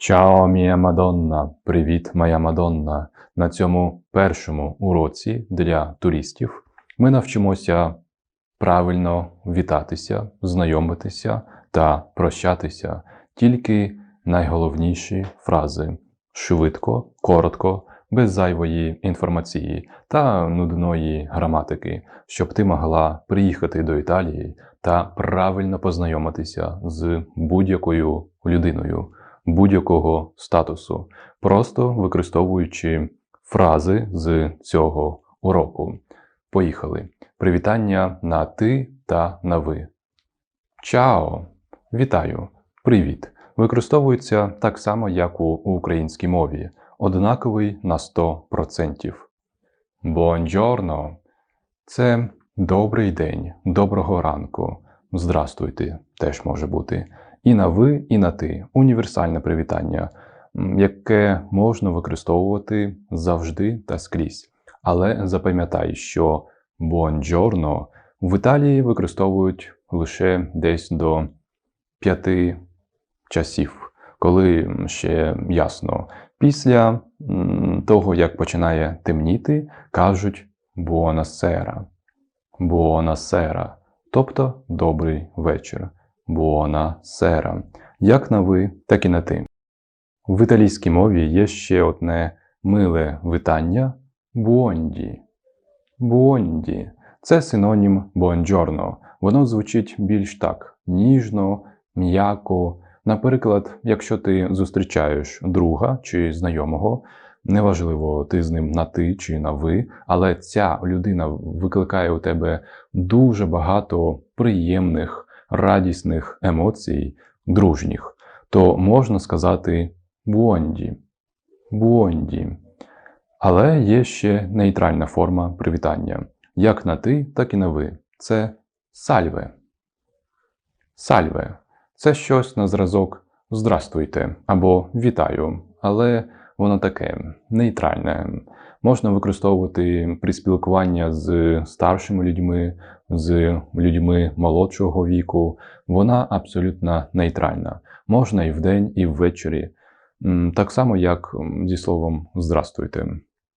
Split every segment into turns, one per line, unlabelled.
Чао, мія Мадонна! Привіт, моя Мадонна! На цьому першому уроці для туристів ми навчимося правильно вітатися, знайомитися та прощатися. Тільки найголовніші фрази швидко, коротко, без зайвої інформації та нудної граматики, щоб ти могла приїхати до Італії та правильно познайомитися з будь-якою людиною будь-якого статусу, просто використовуючи фрази з цього уроку. Поїхали. Привітання на ти та на ви. Чао! Вітаю! Привіт! Використовується так само, як у українській мові, однаковий на 100%. Бонджорно це добрий день, доброго ранку. Здрастуйте, теж може бути. І на ви, і на ти універсальне привітання, яке можна використовувати завжди та скрізь. Але запам'ятай, що бонджорно в Італії використовують лише десь до п'яти часів, коли ще ясно. Після того, як починає темніти, кажуть буонасера. Буонасера, тобто добрий вечір. Буонасера. Як на ви, так і на ти. В італійській мові є ще одне миле витання буонді. Буонді це синонім буонджорно. Воно звучить більш так ніжно, м'яко. Наприклад, якщо ти зустрічаєш друга чи знайомого, неважливо, ти з ним на ти чи на ви, але ця людина викликає у тебе дуже багато приємних, радісних емоцій, дружніх, то можна сказати буонді. Буонді. Але є ще нейтральна форма привітання. Як на ти, так і на ви. Це сальве. Сальве це щось на зразок Здрастуйте або вітаю, але воно таке нейтральне. Можна використовувати при спілкуванні з старшими людьми, з людьми молодшого віку. Вона абсолютно нейтральна. Можна і вдень, і ввечері. Так само, як зі словом Здрастуйте.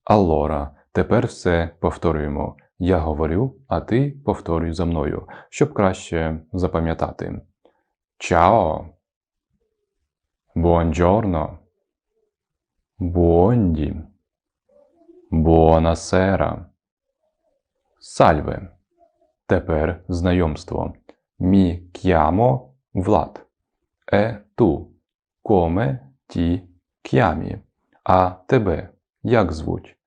Аллора, тепер все повторюємо. Я говорю, а ти повторюй за мною, щоб краще запам'ятати. Чао! Buongiorno. Буонді. Буонасера. Сальве. Тепер знайомство. Мі chiamo Влад. Е ту. Коме ті chiami. А тебе як звуть?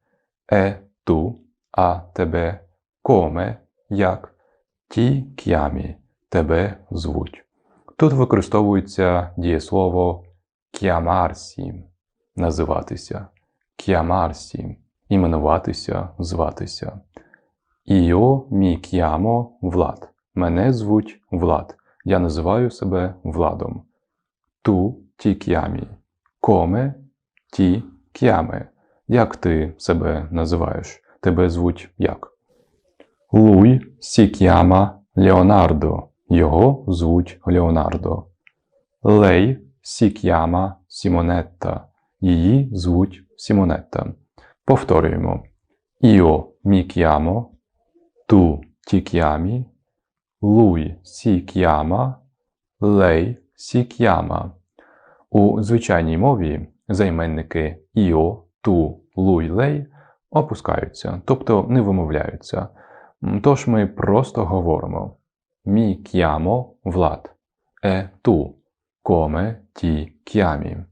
Е ту. А тебе коме як? Ті chiami. Тебе звуть. Тут використовується дієслово chiamarsi – називатися, chiamarsi – іменуватися, зватися. Mi chiamo Влад. Мене звуть Влад. Я називаю себе Владом. Tu ti chiami. Come ti chiami. Як ти себе називаєш? Тебе звуть як? Si chiama Leonardo. Його звуть Леонардо. Lei si chiama Simonetta. Її звуть Сімонетта. Повторюємо. Mi chiamo, lui si chiama, lei si chiama. У звичайній мові займенники io, tu, lui, lei опускаються, тобто не вимовляються. Тож ми просто говоримо. Mi chiamo Влад. E tu? Come ti chiami?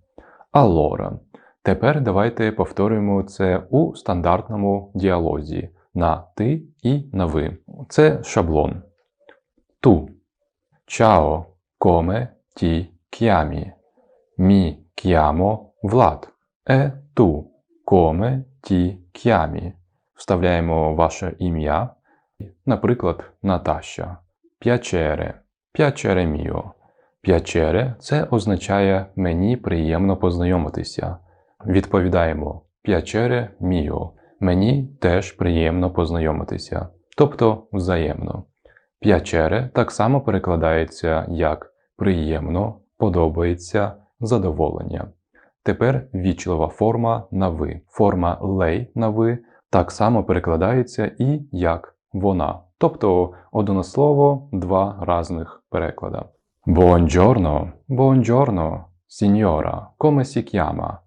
Allora. Тепер давайте повторюємо це у стандартному діалозі на ти і на ви. Це шаблон. Ту. Ciao, come ti chiami? Mi chiamo Влад. E tu? Come ti chiami? Вставляємо ваше ім'я, наприклад, Наташа. Piacere. Piacere mio. Piacere – це означає мені приємно познайомитися. Відповідаємо Piacere mio. Мені теж приємно познайомитися. Тобто взаємно. Piacere так само перекладається як приємно, подобається, задоволення. Тепер вічлива форма на ви. Форма лей на ви так само перекладається і як вона. Тобто однослово два різних переклада. Buongiorno, buongiorno, signora, come si chiama?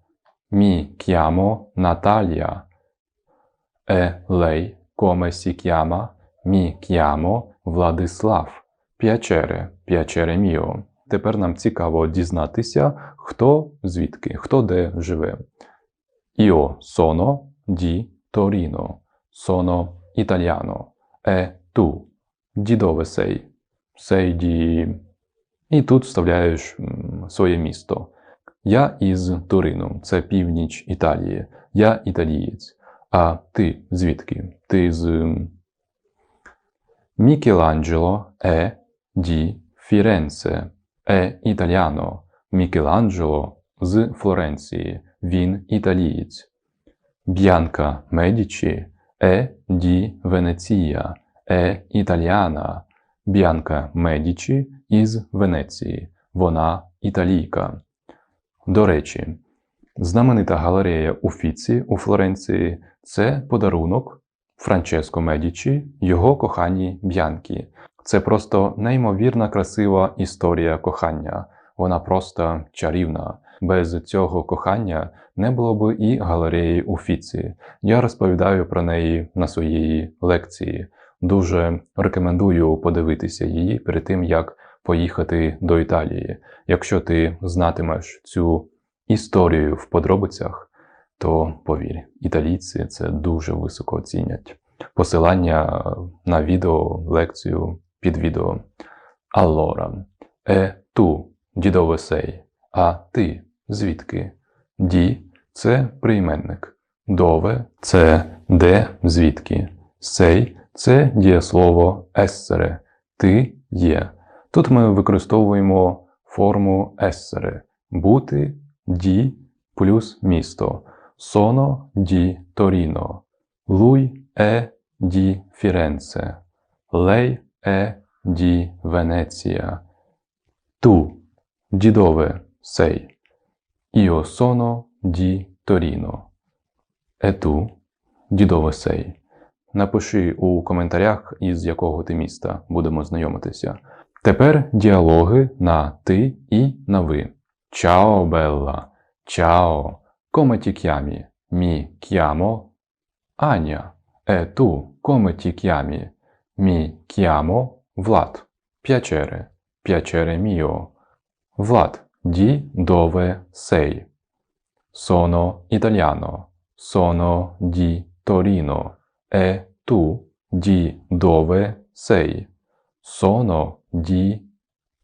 Mi chiamo Natalia. Come si chiama? Mi chiamo Владислав. Piacere, piacere mio. Тепер нам цікаво дізнатися, хто звідки, хто де живе. Sono di Torino. Sono italiano. E tu? Di dove sei? Sei di... І тут вставляєш своє місто. Я із Турину, це північ Італії. Я італієць. А ти звідки? Ти з Мікеланджело е ді Фіренце. Е італіано. Мікеланджело з Флоренції. Він італієць. Б'янка Медічі е ді Венеція. Е італіана. Б'янка Медічі із Венеції. Вона італійка. До речі, знаменита галерея Уфіці у Флоренції це подарунок Франческо Медічі, його коханій Б'янкі. Це просто неймовірна красива історія кохання. Вона просто чарівна. Без цього кохання не було б і галереї Уфіці. Я розповідаю про неї на своїй лекції. Дуже рекомендую подивитися її перед тим, як поїхати до Італії. Якщо ти знатимеш цю історію в подробицях, то повір, італійці це дуже високо оцінять. Посилання на відео, лекцію під відео. Allora, е ту, дідове сей, а ти звідки? Ді це прийменник. Дове це де звідки. Сей це дієслово ессере. Ти є. Тут ми використовуємо форму ессере. Бути ді плюс місто. Соно ді Торіно. Луй е ді Фіренце. Лей е ді Венеція. Ту дідове сей. Io sono di Torino. Е ту дідове сей. Напиши у коментарях, із якого ти міста будемо знайомитися. Тепер діалоги на ти і на ви. Чао, Белла. Чао. Come ti chiami? Mi chiamo Аня. E tu come ti chiami? Mi chiamo Влад. Piacere. Piacere mio. Влад. Di dove sei? Sono italiano. Sono di Torino. E tu di dove sei? Sono di...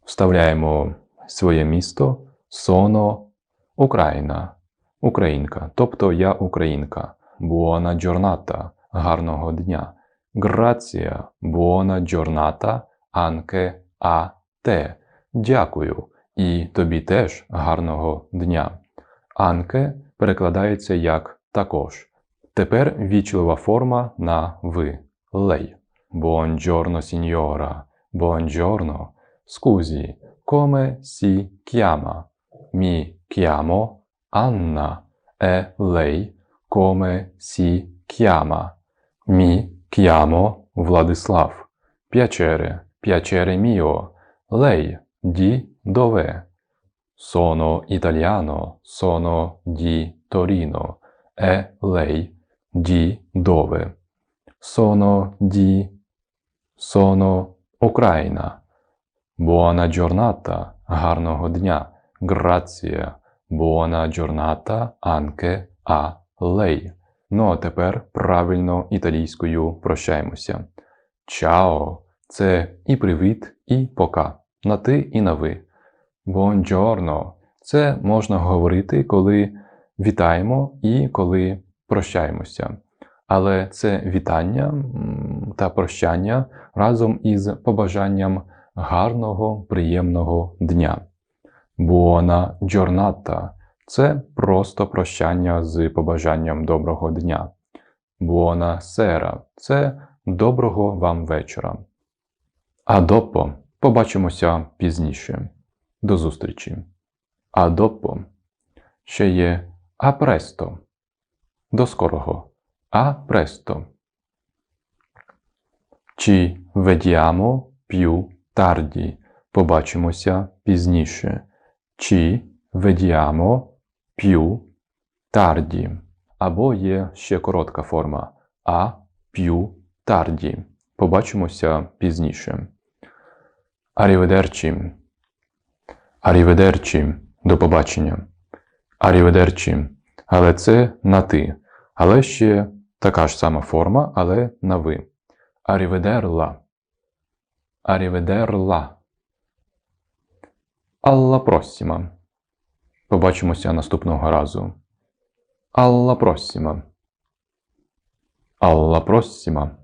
Вставляємо своє місто. Sono Україна. Українка. Тобто я українка. Buona giornata. Гарного дня. Grazie. Buona giornata anche a te. Дякую. І тобі теж гарного дня. Анке перекладається як також. Тепер вічлива форма на ви. Лей. Buongiorno, signora. Buongiorno. Scusi, come si chiama? Mi chiamo Anna. E lei come si chiama? Mi chiamo Владислав. Piacere, piacere mio. Lei di dove? Sono italiano, sono di Torino. E lei di dove? Sono di... sono Україна. Buona giornata, гарного дня. Grazie. Buona giornata anche a lei. Ну а тепер правильно італійською прощаємося. Чао! Це і привіт, і пока. На ти і на ви. Buongiorno. Це можна говорити, коли вітаємо і коли прощаємося. Але це вітання та прощання разом із побажанням гарного, приємного дня. Buona giornata – це просто прощання з побажанням доброго дня. Buona sera – це доброго вам вечора. А допо побачимося пізніше. До зустрічі. А допо Ще є а престо. До скорого. А престо. Ci vediamo più tardi. Побачимося пізніше. Ci vediamo più tardi. Або є ще коротка форма а più tardi. Побачимося пізніше. Arrivederci. Arrivederci. До побачення. Arrivederci. Але це на ти. Але ще така ж сама форма, але на ви. Arrivederla. Arrivederla. Alla prossima. Побачимося наступного разу. Alla prossima. Alla prossima.